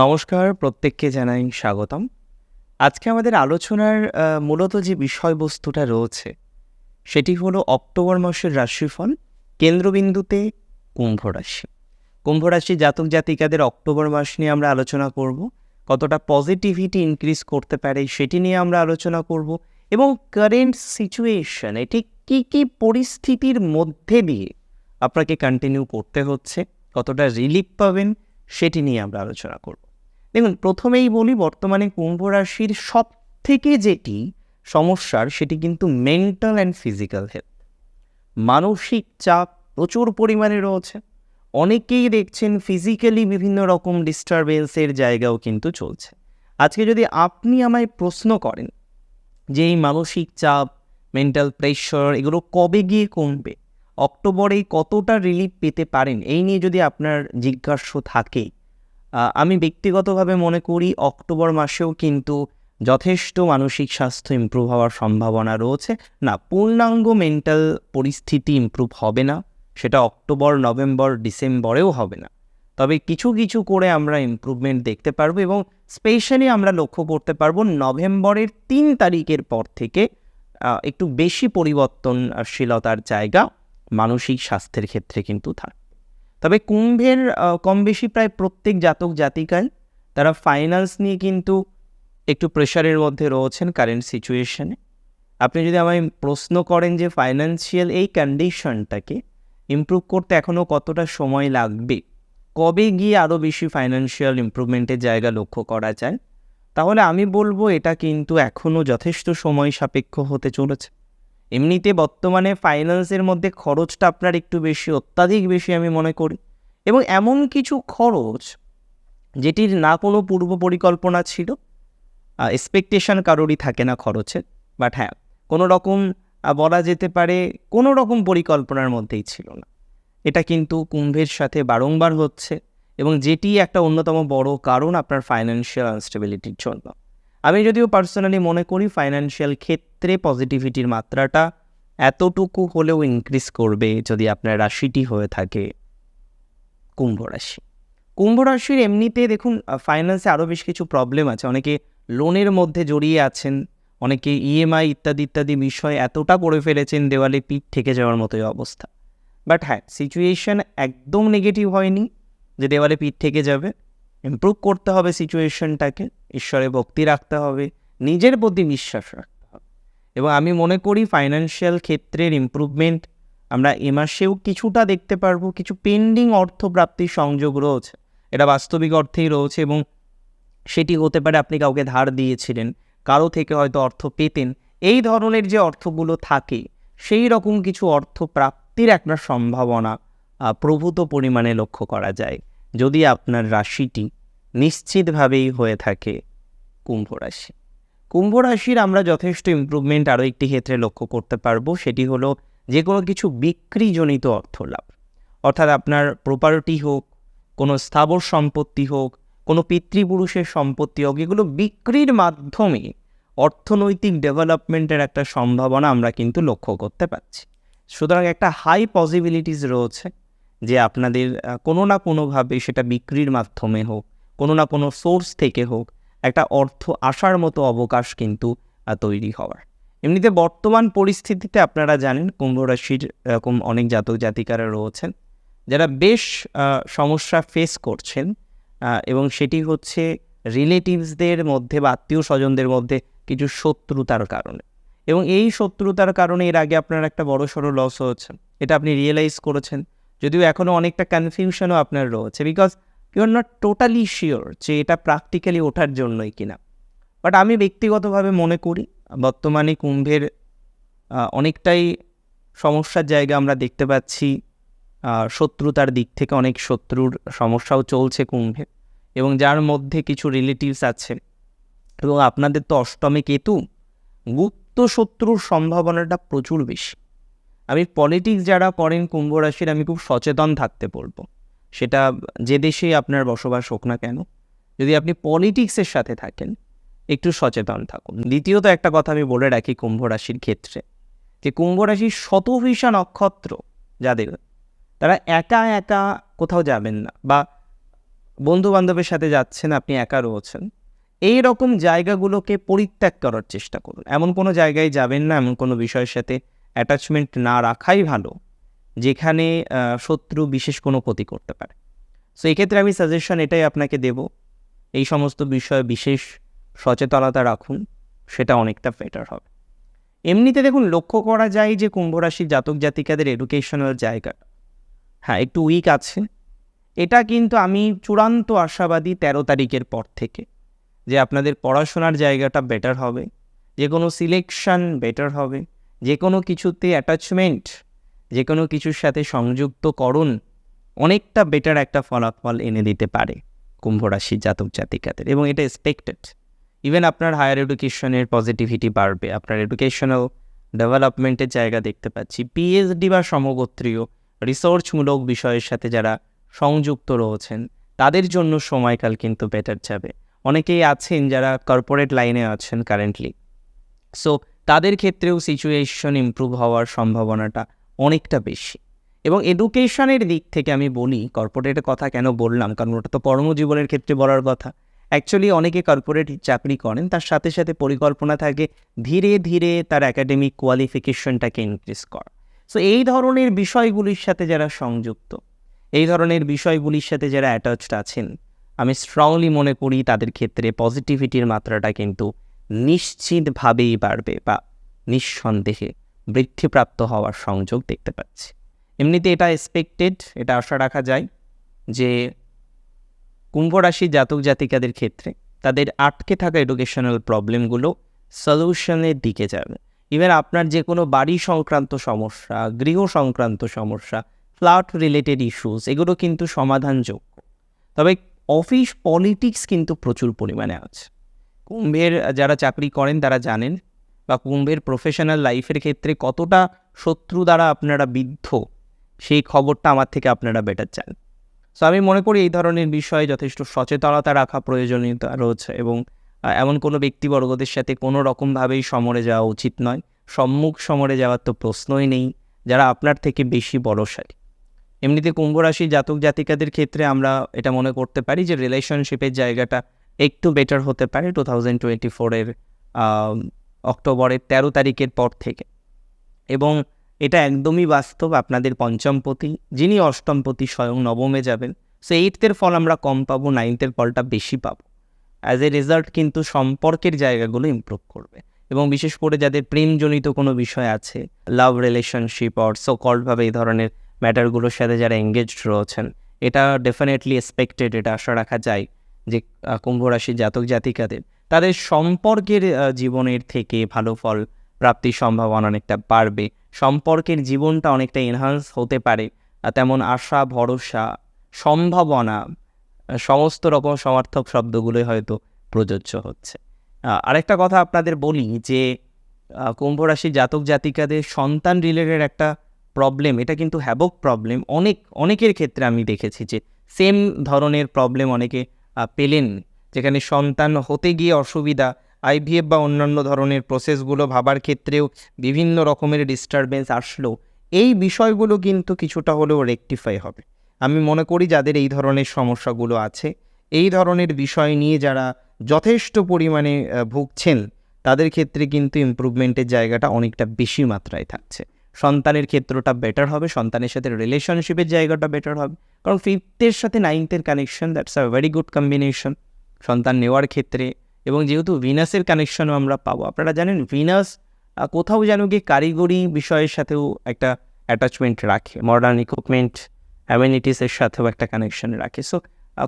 নমস্কার, প্রত্যেককে জানাই স্বাগতম। আজকে আমাদের আলোচনার মূলত যে বিষয়বস্তুটা রয়েছে, সেটি হলো অক্টোবর মাসের রাশিফল, কেন্দ্রবিন্দুতে কুম্ভ রাশি। কুম্ভ রাশি জাতক জাতিকাদের অক্টোবর মাস নিয়ে আমরা আলোচনা করব, কতটা পজিটিভিটি ইনক্রিজ করতে পারে সেটি নিয়ে আমরা আলোচনা করব, এবং কারেন্ট সিচুয়েশন এটি কী কী পরিস্থিতির মধ্যে দিয়ে আপনাকে কন্টিনিউ করতে হচ্ছে, কতটা রিলিফ পাবেন সেটি নিয়ে আমরা আলোচনা করব। দেখুন, প্রথমেই বলি বর্তমানে কুম্ভ রাশির সব থেকে যেটি সমস্যার সেটি কিন্তু মেন্টাল অ্যান্ড ফিজিক্যাল হেলথ মানসিক চাপ প্রচুর পরিমাণে রয়েছে। অনেকেই দেখছেন ফিজিক্যালি বিভিন্ন রকম ডিস্টারবেন্সের জায়গাও কিন্তু চলছে। আজকে যদি আপনি আমায় প্রশ্ন করেন যে এই মানসিক চাপ মেন্টাল প্রেশার এগুলো কবে গিয়ে কমবে, অক্টোবরে কতটা রিলিফ পেতে পারেন, এই নিয়ে যদি আপনার জিজ্ঞাস্য থাকে আমি ব্যক্তিগতভাবে মনে করি অক্টোবর মাসেও কিন্তু যথেষ্ট মানসিক স্বাস্থ্য ইমপ্রুভ হওয়ার সম্ভাবনা রয়েছে। না, পূর্ণাঙ্গ মেন্টাল পরিস্থিতি ইমপ্রুভ হবে না, সেটা অক্টোবর, নভেম্বর, ডিসেম্বরেও হবে না। তবে কিছু কিছু করে আমরা ইমপ্রুভমেন্ট দেখতে পারব এবং স্পেশালি আমরা লক্ষ্য করতে পারব নভেম্বরের তিন তারিখের পর থেকে একটু বেশি পরিবর্তনশীলতার জায়গা মানসিক স্বাস্থ্যের ক্ষেত্রে কিন্তু থাকবে তবে কুম্ভের কম বেশি প্রায় প্রত্যেক জাতক জাতিকায় তারা ফাইন্যান্স নিয়ে কিন্তু একটু প্রেশারের মধ্যে রয়েছেন কারেন্ট সিচুয়েশনে আপনি যদি আমায় প্রশ্ন করেন যে ফাইন্যান্সিয়াল এই কন্ডিশনটাকে ইমপ্রুভ করতে এখনও কতটা সময় লাগবে, কবে গিয়ে আরও বেশি ফাইন্যান্সিয়াল ইমপ্রুভমেন্টের জায়গা লক্ষ্য করা যায়, তাহলে আমি বলব এটা কিন্তু এখনও যথেষ্ট সময় সাপেক্ষ হতে চলেছে। এমনিতে বর্তমানে ফাইন্যান্সের মধ্যে খরচটা আপনার একটু বেশি, অত্যাধিক বেশি আমি মনে করি। এবং এমন কিছু খরচ যেটির না কোনো পূর্ব পরিকল্পনা ছিল এক্সপেকটেশন কারোরই থাকে না খরচের। বাট হ্যাঁ কোনো রকম বলা যেতে পারে কোনো রকম পরিকল্পনার মধ্যেই ছিল না। এটা কিন্তু কুম্ভের সাথে বারংবার হচ্ছে এবং যেটি একটা অন্যতম বড় কারণ আপনার ফাইন্যান্সিয়াল আনস্টেবিলিটির জন্য। আমি যদিও পার্সোনালি মনে করি ফাইন্যান্সিয়াল ক্ষেত্রে পজিটিভিটির মাত্রাটা এতটুকু হলেও ইনক্রিজ করবে যদি আপনার রাশিটি হয়ে থাকে কুম্ভ রাশি। কুম্ভ রাশির এমনিতে দেখুন ফাইন্যান্সে আরও বেশ কিছু প্রবলেম আছে। অনেকে লোনের মধ্যে জড়িয়ে আছেন, অনেকে ইএমআই ইত্যাদি ইত্যাদি বিষয় এতটা করে ফেলেছেন দেওয়ালে পিঠ থেকে যাওয়ার মতোই অবস্থা। বাট হ্যাঁ সিচুয়েশন একদম নেগেটিভ হয়নি, যে দেওয়ালে পিঠ থেকে যাবে। ইমপ্রুভ করতে হবে সিচুয়েশনটাকে ঈশ্বরে ভক্তি রাখতে হবে, নিজের প্রতি বিশ্বাস রাখতে হবে। এবং আমি মনে করি ফাইন্যান্সিয়াল ক্ষেত্রের ইমপ্রুভমেন্ট আমরা এ মাসেও কিছুটা দেখতে পারব, কিছু পেন্ডিং অর্থপ্রাপ্তির সংযোগ রয়েছে। এটা বাস্তবিক অর্থেই রয়েছে এবং সেটি হতে পারে আপনি কাউকে ধার দিয়েছিলেন, কারও থেকে হয়তো অর্থ পেতেন, এই ধরনের যে অর্থগুলো থাকে, সেই রকম কিছু অর্থ প্রাপ্তির একটা সম্ভাবনা প্রভূত পরিমাণে লক্ষ্য করা যায়। যদি আপনার রাশিটি নিশ্চিতভাবেই হয়ে থাকে কুম্ভ রাশি। কুম্ভ রাশির আমরা যথেষ্ট ইমপ্রুভমেন্ট আরও একটি ক্ষেত্রে লক্ষ্য করতে পারব, সেটি হলো যে কোনো কিছু বিক্রিজনিত অর্থ লাভ। অর্থাৎ আপনার প্রপার্টি হোক, কোনো স্থাবর সম্পত্তি হোক, কোনো পিতৃপুরুষের সম্পত্তি হোক, এগুলো বিক্রির মাধ্যমে অর্থনৈতিক ডেভেলপমেন্টের একটা সম্ভাবনা আমরা কিন্তু লক্ষ্য করতে পারছি। সুতরাং একটা হাই পসিবিলিটিস রয়েছে। যে আপনাদের কোনো না কোনোভাবে সেটা বিক্রির মাধ্যমে হোক, কোনো না কোনো সোর্স থেকে হোক, একটা অর্থ আসার মতো অবকাশ কিন্তু তৈরি হওয়ার। এমনিতে বর্তমান পরিস্থিতিতে আপনারা জানেন কুম্ভ রাশির এরকম অনেক জাতক জাতিকারা রয়েছেন, যারা বেশ সমস্যা ফেস করছেন এবং সেটি হচ্ছে রিলেটিভসদের মধ্যে বা আত্মীয় স্বজনদের মধ্যে কিছু শত্রুতার কারণে। এবং এই শত্রুতার কারণে এর আগে আপনার একটা বড় সড়ো লস হচ্ছে এটা আপনি রিয়েলাইজ করেছেন। যদিও এখনও অনেকটা কনফিউশনও আপনার রয়েছে because you are not totally sure যে এটা প্র্যাকটিক্যালি ওঠার জন্যই কিনা। বাট আমি ব্যক্তিগতভাবে মনে করি, বর্তমানে কুম্ভের অনেকটাই সমস্যার জায়গা আমরা দেখতে পাচ্ছি শত্রুতার দিক থেকে অনেক শত্রুর সমস্যাও চলছে কুম্ভে, এবং যার মধ্যে কিছু রিলেটিভস আছে। এবং আপনাদের তো অষ্টমে কেতু, গুপ্ত শত্রুর সম্ভাবনাটা প্রচুর বেশি। আমি পলিটিক্স যারা করেন কুম্ভ রাশির, আমি খুব সচেতন থাকতে বলব। সেটা যে দেশেই আপনার বসবাস হোক না কেন, যদি আপনি পলিটিক্সের সাথে থাকেন, একটু সচেতন থাকুন। দ্বিতীয়ত একটা কথা আমি বলে রাখি কুম্ভ রাশির ক্ষেত্রে, যে কুম্ভ রাশির শতভিষা নক্ষত্র যাদের, তারা একা একা কোথাও যাবেন না বা বন্ধু বান্ধবের সাথে যাচ্ছেন, আপনি একা রয়েছেন, এই রকম জায়গাগুলোকে পরিত্যাগ করার চেষ্টা করুন। এমন কোনো জায়গায় যাবেন না, এমন কোনো বিষয়ের সাথে অ্যাটাচমেন্ট না রাখাই ভালো, যেখানে শত্রু বিশেষ কোনো ক্ষতি করতে পারে। সো এক্ষেত্রে আমি সাজেশন এটাই আপনাকে দেব, এই সমস্ত বিষয়ে বিশেষ সচেতনতা রাখুন, সেটা অনেকটা বেটার হবে। এমনিতে দেখুন, লক্ষ্য করা যায় যে কুম্ভ রাশির জাতক জাতিকাদের এডুকেশনাল জায়গা। হ্যাঁ একটু উইক আছে। এটা কিন্তু আমি চূড়ান্ত আশাবাদী তেরো তারিখের পর থেকে, যে আপনাদের পড়াশোনার জায়গাটা বেটার হবে, যে কোনো সিলেকশন বেটার হবে। যে কোনো কিছুতে অ্যাটাচমেন্ট যে কোনো কিছুর সাথে সংযুক্ত সংযুক্তকরণ অনেকটা বেটার একটা ফলাফল এনে দিতে পারে কুম্ভ রাশির জাতক জাতিকাদের এবং এটা এক্সপেক্টেড ইভেন আপনার হায়ার এডুকেশনের পজিটিভিটি বাড়বে, আপনার এডুকেশনাল ডেভেলপমেন্টের জায়গা দেখতে পাচ্ছি পিএইচডি বা সমগোত্রীয় রিসার্চমূলক বিষয়ের সাথে যারা সংযুক্ত রয়েছেন, তাদের জন্য সময়কাল কিন্তু বেটার যাবে। অনেকেই আছেন যারা কর্পোরেট লাইনে আছেন কারেন্টলি সো তাদের ক্ষেত্রেও সিচুয়েশন ইম্প্রুভ হওয়ার সম্ভাবনাটা অনেকটা বেশি। এবং এডুকেশনের দিক থেকে আমি বলি কর্পোরেটের কথা কেন বললাম? কারণ ওটা তো কর্মজীবনের ক্ষেত্রে বলার কথা। অ্যাকচুয়ালি অনেকে কর্পোরেট চাকরি করেন, তার সাথে সাথে পরিকল্পনা থাকে, ধীরে ধীরে তার একাডেমিক কোয়ালিফিকেশনটাকে ইনক্রিজ করা। সো এই ধরনের বিষয়গুলির সাথে যারা সংযুক্ত, এই ধরনের বিষয়গুলির সাথে যারা অ্যাটাচড আছেন, আমি স্ট্রংলি মনে করি তাদের ক্ষেত্রে পজিটিভিটির মাত্রাটা কিন্তু নিশ্চিতভাবেই বাড়বে বা নিঃসন্দেহে বৃদ্ধিপ্রাপ্ত হওয়ার সংযোগ দেখতে পাচ্ছি। এমনিতে এটা এক্সপেক্টেড এটা আশা রাখা যায় যে কুম্ভ রাশির জাতক জাতিকাদের ক্ষেত্রে তাদের আটকে থাকা এডুকেশনাল প্রবলেমগুলো সলিউশনের দিকে যাবে। ইভেন আপনার যে কোনো বাড়ি সংক্রান্ত সমস্যা, গৃহ সংক্রান্ত সমস্যা ফ্ল্যাট রিলেটেড ইস্যুস এগুলো কিন্তু সমাধানযোগ্য। তবে অফিস পলিটিক্স কিন্তু প্রচুর পরিমাণে আছে। কুম্ভের যারা চাকরি করেন তারা জানেন বা কুম্ভের প্রফেশনাল লাইফের ক্ষেত্রে কতটা শত্রু দ্বারা আপনারা বিদ্ধ, সেই খবরটা আমার থেকে আপনারা বেটার চান। সো আমি মনে করি এই ধরনের বিষয়ে যথেষ্ট সচেতনতা রাখা প্রয়োজনীয়তা রয়েছে এবং এমন কোনো ব্যক্তিবর্গদের সাথে কোনো রকমভাবেই সমরে যাওয়া উচিত নয়। সম্মুখ সমরে যাওয়ার তো প্রশ্নই নেই, যারা আপনার থেকে বেশি বড়শালী এমনিতে কুম্ভ রাশি জাতক জাতিকাদের ক্ষেত্রে আমরা এটা মনে করতে পারি যে রিলেশনশিপের জায়গাটা একটু বেটার হতে পারে টু থাউজেন্ড টোয়েন্টি ফোরের অক্টোবরের তেরো তারিখের পর থেকে। এবং এটা একদমই বাস্তব আপনাদের পঞ্চমপতি যিনি অষ্টমপতি স্বয়ং নবমে যাবেন সো এইটের ফল আমরা কম পাবো নাইনথের ফলটা বেশি পাবো। অ্যাজ এ রেজাল্ট কিন্তু সম্পর্কের জায়গাগুলো ইমপ্রুভ করবে। এবং বিশেষ করে যাদের প্রেমজনিত কোনো বিষয় আছে লাভ রিলেশনশিপ অর সো কল্ডভাবে এই ধরনের ম্যাটারগুলোর সাথে যারা এঙ্গেজড রয়েছেন, এটা ডেফিনেটলি এক্সপেক্টেড এটা আশা রাখা যায়। যে কুম্ভ রাশির জাতক জাতিকাদের, তাদের সম্পর্কের জীবনের থেকে ভালো ফল প্রাপ্তির সম্ভাবনা অনেকটা বাড়বে। সম্পর্কের জীবনটা অনেকটা এনহান্স হতে পারে। তেমন আশা, ভরসা, সম্ভাবনা সমস্ত রকম সমার্থক শব্দগুলোই হয়তো প্রযোজ্য হচ্ছে। আরেকটা কথা আপনাদের বলি যে কুম্ভ রাশি জাতক জাতিকাদের সন্তান রিলেটেড একটা প্রবলেম এটা কিন্তু হ্যাবক প্রবলেম অনেক, অনেকের ক্ষেত্রে আমি দেখেছি যে সেম ধরনের প্রবলেম অনেকে পেলেন যেখানে সন্তান হতে গিয়ে অসুবিধা আইভিএফ বা অন্যান্য ধরনের প্রসেসগুলো ভাবার ক্ষেত্রেও বিভিন্ন রকমের ডিস্টারবেন্স আসলো। এই বিষয়গুলো কিন্তু কিছুটা হলেও রেকটিফাই হবে। আমি মনে করি যাদের এই ধরনের সমস্যাগুলো আছে, এই ধরনের বিষয় নিয়ে যারা যথেষ্ট পরিমাণে ভুগছেন, তাদের ক্ষেত্রে কিন্তু ইমপ্রুভমেন্টের জায়গাটা অনেকটা বেশি মাত্রায় থাকছে। সন্তানের ক্ষেত্রটা বেটার হবে, সন্তানের সাথে রিলেশনশিপের জায়গাটা বেটার হবে। কারণ ফিফথের সাথে নাইনথের connection that's a very good combination সন্তান নেওয়ার ক্ষেত্রে এবং যেহেতু ভিনাসের কানেকশনও আমরা পাবো। আপনারা জানেন ভিনাস কোথাও যেন কি কারিগরি বিষয়ের সাথেও একটা অ্যাটাচমেন্ট রাখে। মডার্ন ইকুইপমেন্ট অ্যামিনিটিসের সাথেও একটা কানেকশন রাখে। সো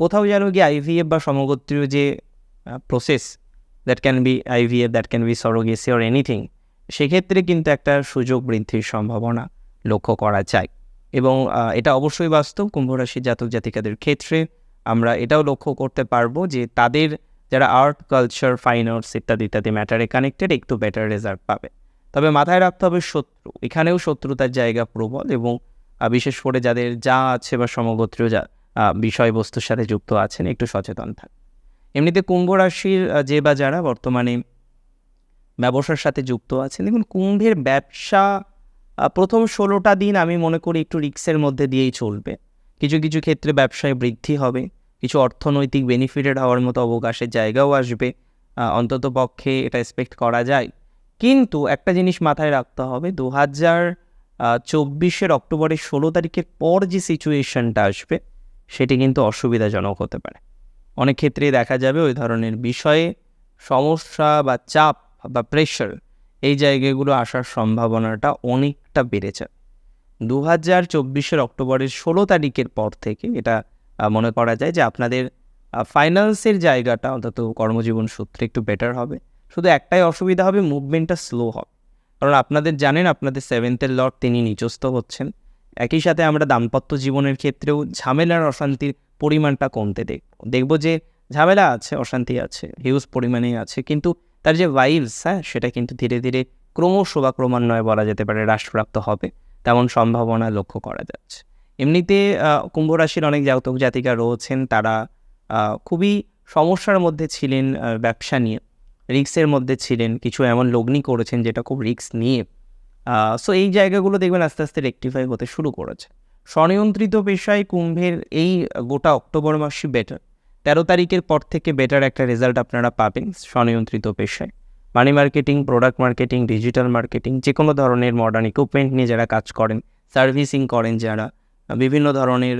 কোথাও যেন গিয়ে আইভিএফ বা সমগোত্রীয় যে process that can be IVF that can be surrogacy or anything সেক্ষেত্রে কিন্তু একটা সুযোগ বৃদ্ধির সম্ভাবনা লক্ষ্য করা যায়। এবং এটা অবশ্যই বাস্তব। কুম্ভ রাশির জাতক জাতিকাদের ক্ষেত্রে আমরা এটাও লক্ষ্য করতে পারব যে তাদের যারা আর্ট কালচার ফাইন আর্টস ইত্যাদি ইত্যাদি ম্যাটারে কানেক্টেড একটু বেটার রেজাল্ট পাবে। তবে মাথায় রাখতে হবে শত্রু। এখানেও শত্রুতার জায়গা প্রবল এবং বিশেষ করে যাদের যা আছে বা সমগোত্রীয় যা বিষয়বস্তুর সাথে যুক্ত আছেন, একটু সচেতন থাক এমনিতে কুম্ভ রাশির যে বা যারা বর্তমানে ব্যবসার সাথে যুক্ত আছেন। দেখুন, কুম্ভের ব্যবসা প্রথম ষোলোটা দিন আমি মনে করি একটু রিক্সের মধ্যে দিয়েই চলবে। কিছু কিছু ক্ষেত্রে ব্যবসায় বৃদ্ধি হবে, কিছু অর্থনৈতিক বেনিফিটেড হওয়ার মতো অবকাশের জায়গাও আসবে অন্তত পক্ষে এটা এক্সপেক্ট করা যায়। কিন্তু একটা জিনিস মাথায় রাখতে হবে দু হাজার চব্বিশের অক্টোবরের ষোলো তারিখের পর যে সিচুয়েশনটা আসবে, সেটি কিন্তু অসুবিধাজনক হতে পারে। অনেক ক্ষেত্রেই দেখা যাবে ওই ধরনের বিষয়ে সমস্যা বা চাপ বা প্রেশার এই জায়গাগুলো আসার সম্ভাবনাটা অনেকটা বেড়ে যাবে দু হাজার চব্বিশের অক্টোবরের ষোলো তারিখের পর থেকে এটা মনে করা যায় যে আপনাদের ফাইন্যান্সের জায়গাটা অন্তত কর্মজীবন সূত্রে একটু বেটার হবে। শুধু একটাই অসুবিধা হবে মুভমেন্টটা স্লো হবে। কারণ আপনাদের জানেন আপনাদের সেভেন্থের লর্ড তিনি নিচস্থ হচ্ছেন। একই সাথে আমরা দাম্পত্য জীবনের ক্ষেত্রেও ঝামেলার অশান্তির পরিমাণটা কমতে দেখব দেখব যে ঝামেলা আছে, অশান্তি আছে হিউজ পরিমাণেই আছে। কিন্তু তার যে ভাইবস হ্যাঁ সেটা কিন্তু ধীরে ধীরে ক্রমশ বা ক্রমান্বয়ে বলা যেতে পারে হ্রাসপ্রাপ্ত হবে। তেমন সম্ভাবনা লক্ষ্য করা যাচ্ছে। এমনিতে কুম্ভ রাশির অনেক জাতক জাতিকা রয়েছেন, তারা খুবই সমস্যার মধ্যে ছিলেন ব্যবসা নিয়ে রিক্সের মধ্যে ছিলেন। কিছু এমন লগ্নি করেছেন যেটা খুব রিক্স নিয়ে সো এই জায়গাগুলো দেখবেন আস্তে আস্তে রেকটিফাই হতে শুরু করেছে। স্বনিয়ন্ত্রিত পেশায় কুম্ভের এই গোটা অক্টোবর মাসই বেটার তেরো তারিখের পর থেকে বেটার একটা রেজাল্ট আপনারা পাবেন স্বনিয়ন্ত্রিত পেশায়। Money marketing product marketing digital marketing যে কোনো ধরনের মডার্ন ইকুইপমেন্ট নিয়ে যারা কাজ করেন সার্ভিসিং করেন যারা, বিভিন্ন ধরনের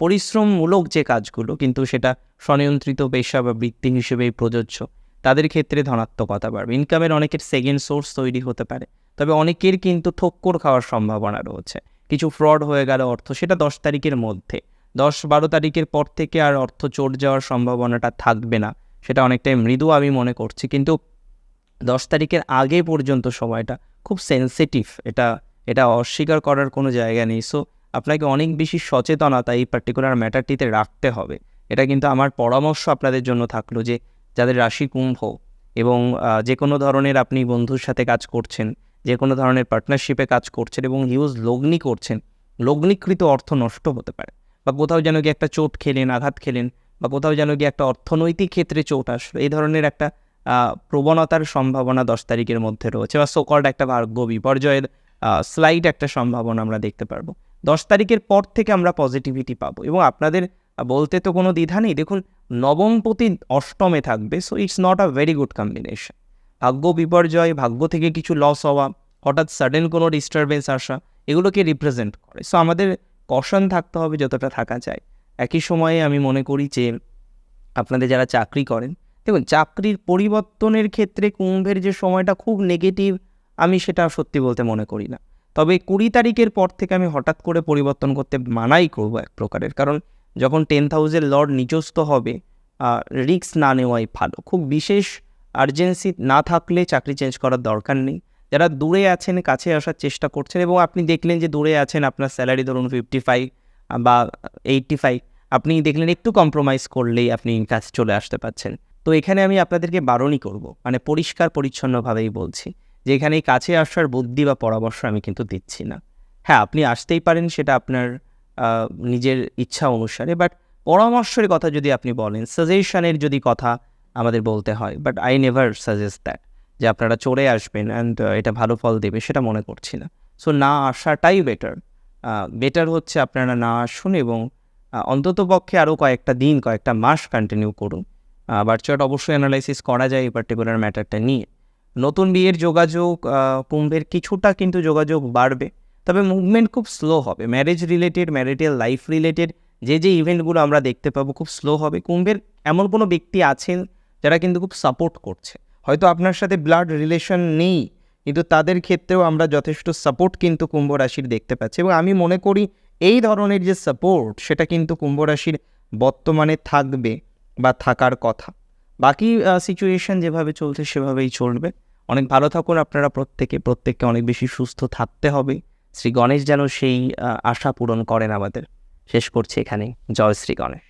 পরিশ্রমমূলক যে কাজগুলো, কিন্তু সেটা স্বনিয়ন্ত্রিত পেশা বা বৃত্তি হিসেবেই প্রযোজ্য, তাদের ক্ষেত্রে ধনাত্মকতা বাড়বে। ইনকামের অনেকের সেকেন্ড সোর্স তৈরি হতে পারে, তবে অনেকের কিন্তু ঠক্কর খাওয়ার সম্ভাবনা রয়েছে। কিছু ফ্রড হয়ে গেল অর্থ, সেটা দশ তারিখের মধ্যে। দশ বারো তারিখের পর থেকে আর অর্থ চোর যাওয়ার সম্ভাবনাটা থাকবে না। সেটা অনেকটাই মৃদু আমি মনে করছি। কিন্তু দশ তারিখের আগে পর্যন্ত সময়টা খুব সেন্সিটিভ এটা এটা অস্বীকার করার কোনো জায়গা নেই। সো আপনাকে অনেক বেশি সচেতনতা এই পার্টিকুলার ম্যাটারটিতে রাখতে হবে। এটা কিন্তু আমার পরামর্শ আপনাদের জন্য থাকল যে, যাদের রাশি কুম্ভ এবং যে কোনো ধরনের আপনি বন্ধুর সাথে কাজ করছেন, যে কোনো ধরনের পার্টনারশিপে কাজ করছেন এবং হিউজ লগ্নি করছেন, লগ্নিকৃত অর্থ নষ্ট হতে পারে। বা কোথাও যেন গিয়ে একটা চোট খেলেন, আঘাত খেলেন বা কোথাও যেন গিয়ে একটা অর্থনৈতিক ক্ষেত্রে চোট আসলো, এই ধরনের একটা প্রবণতার সম্ভাবনা দশ তারিখের মধ্যে রয়েছে বা সোকল্ড একটা ভাগ্য বিপর্যয়ের স্লাইড একটা সম্ভাবনা আমরা দেখতে পারব। দশ তারিখের পর থেকে আমরা পজিটিভিটি পাবো এবং আপনাদের বলতে তো কোনো দ্বিধা নেই। দেখুন নবমপতি অষ্টমে থাকবে so it's not a very good combination ভাগ্য বিপর্যয়, ভাগ্য থেকে কিছু লস হওয়া, হঠাৎ সাডেন কোনো ডিস্টারবেন্স আসা, এগুলোকে রিপ্রেজেন্ট করে। সো আমাদের কশন থাকতে হবে যতটা থাকা যায়। একই সময়ে আমি মনে করি যে, আপনাদের যারা চাকরি করেন, দেখুন, চাকরির পরিবর্তনের ক্ষেত্রে কুম্ভের যে সময়টা খুব নেগেটিভ আমি সেটা সত্যি বলতে মনে করি না। তবে কুড়ি তারিখের পর থেকে আমি হঠাৎ করে পরিবর্তন করতে মানাই করব এক প্রকারের। কারণ যখন টেন থাউজেন্ড লর্ড নিচস্থ হবে রিক্স না নেওয়াই ভালো। খুব বিশেষ আর্জেন্সি না থাকলে চাকরি চেঞ্জ করার দরকার নেই। যারা দূরে আছেন, কাছে আসার চেষ্টা করছেন এবং আপনি দেখলেন যে দূরে আছেন, আপনার স্যালারি ধরুন ফিফটি ফাইভ বা এইটটি ফাইভ আপনি দেখলেন একটু কম্প্রোমাইজ করলেই আপনি কাছে চলে আসতে পারছেন। তো এখানে আমি আপনাদেরকে বারণই করব মানে পরিষ্কার পরিচ্ছন্নভাবেই বলছি যে এখানে কাছে আসার বুদ্ধি বা পরামর্শ আমি কিন্তু দিচ্ছি না। হ্যাঁ আপনি আসতেই পারেন সেটা আপনার নিজের ইচ্ছা অনুসারে বাট পরামর্শের কথা যদি আপনি বলেন সাজেশনের যদি কথা আমাদের বলতে হয় but I never suggest that যে আপনারা চলে আসবেন অ্যান্ড এটা ভালো ফল দেবে সেটা মনে করছি না। সো না আসাটাই বেটার বেটার হচ্ছে আপনারা না আসুন এবং অন্তত পক্ষে আরও কয়েকটা দিন, কয়েকটা মাস কন্টিনিউ করুন। বার্চার্ট অবশ্যই অ্যানালাইসিস করা যায় এই পার্টিকুলার ম্যাটারটা নিয়ে। নতুন বিয়ের যোগাযোগ কুম্ভের কিছুটা কিন্তু যোগাযোগ বাড়বে। তবে মুভমেন্ট খুব স্লো হবে। Marriage related marital life related যে যে ইভেন্টগুলো আমরা দেখতে পাবো খুব স্লো হবে। কুম্ভের এমন কোনো ব্যক্তি আছেন যারা কিন্তু খুব সাপোর্ট করছে। হয়তো আপনার সাথে ব্লাড রিলেশন নেই, কিন্তু তাদের ক্ষেত্রেও আমরা যথেষ্ট সাপোর্ট কিন্তু কুম্ভ রাশির দেখতে পাচ্ছি। এবং আমি মনে করি এই ধরনের যে সাপোর্ট সেটা কিন্তু কুম্ভ রাশির বর্তমানে থাকবে বা থাকার কথা। বাকি সিচুয়েশন যেভাবে চলছে, সেভাবেই চলবে। অনেক ভালো থাকুন আপনারা প্রত্যেকে। প্রত্যেককে অনেক বেশি সুস্থ থাকতে হবে। শ্রী গণেশ যেন সেই আশা পূরণ করেন আমাদের। শেষ করছি এখানে জয় শ্রী গণেশ।